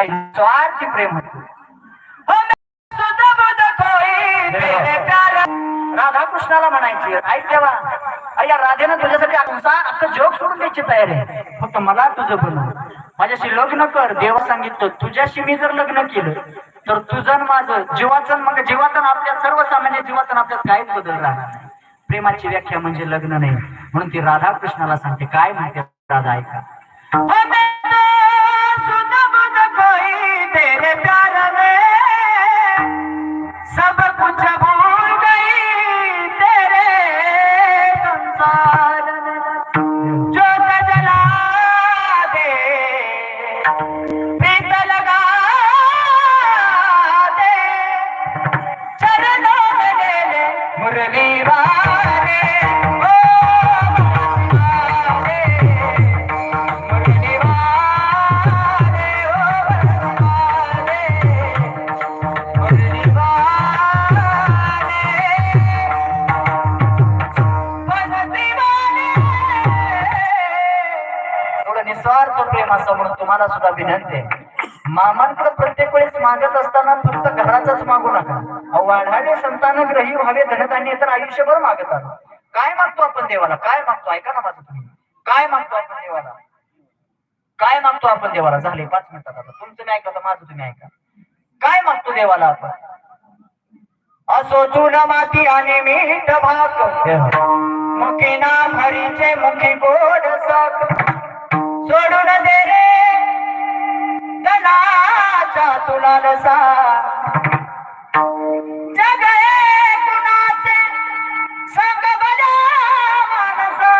काय स्वार्थी प्रेम हो, प्यार. राधाकृष्णाला म्हणायची ऐक तेव्हा अय्या राधेनं तुझ्यासाठी असा अख्खं जोग सोडून द्यायची तयारी आहे. फक्त मला तुझं बनव. माझ्याशी लग्न कर. देवा सांगितलं तुझ्याशी मी जर लग्न केलं तर तुझं माझं जीवाचं मग जीवाचं आपल्या सर्वसामान्य जीवाचं आपल्यात काहीच बदल राहणार नाही. प्रेमाची व्याख्या म्हणजे लग्न नाही. म्हणून ती राधा कृष्णाला सांगते काय म्हणते राधा ऐका. निस्वार्थ प्रेम असं म्हणून तुम्हाला सुद्धा विनंती आहे. मामांकडे प्रत्येक वेळेस मागत असताना फक्त घराचाच मागू नका. अहो, वाढावे संतान ग्रही व्हावे धनधान्य तर आयुष्यभर मागत काय मागतो आपण देवाला? काय मागतो? ऐका ना माझं तुम्ही. काय मागतो आपण देवाला? काय मागतो आपण देवाला? झाले पाच मिनिटात आता. तुमचं मी ऐका माझं तुम्ही ऐका. काय मागतो देवाला आपण? असो चून माती आणि मीठ भाग मुखी ना भरीचे मुखी गोड साक सोडून दे रे. धनाचा तुला रसा जग कुणाचे संग बजा मानसा.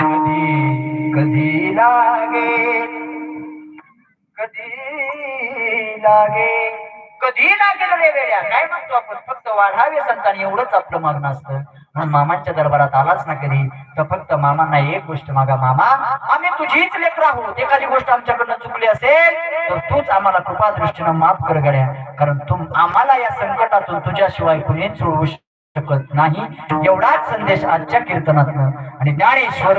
कधी कधी लागे कधी लागे. कधी लागेल रे वेळ्या काय म्हणतो आपण? फक्त वाढावे संतान एवढंच आपलं मागणं असतं. म्हणून मामांच्या दरबारात आलाच ना कधी तर फक्त मामांना एक गोष्ट मागा मामा तुझीच लेकर आहोत एखादी गोष्ट आमच्याकडनं चुकली असेल तर तूच आम्हाला कृपा दृष्टीनं माफ कर गड्या. कारण तुम आम्हाला या संकटातून तुझ्याशिवाय कुणीच सोडवू शकत नाही. एवढाच संदेश आजच्या कीर्तनातनं. आणि ज्ञानेश्वर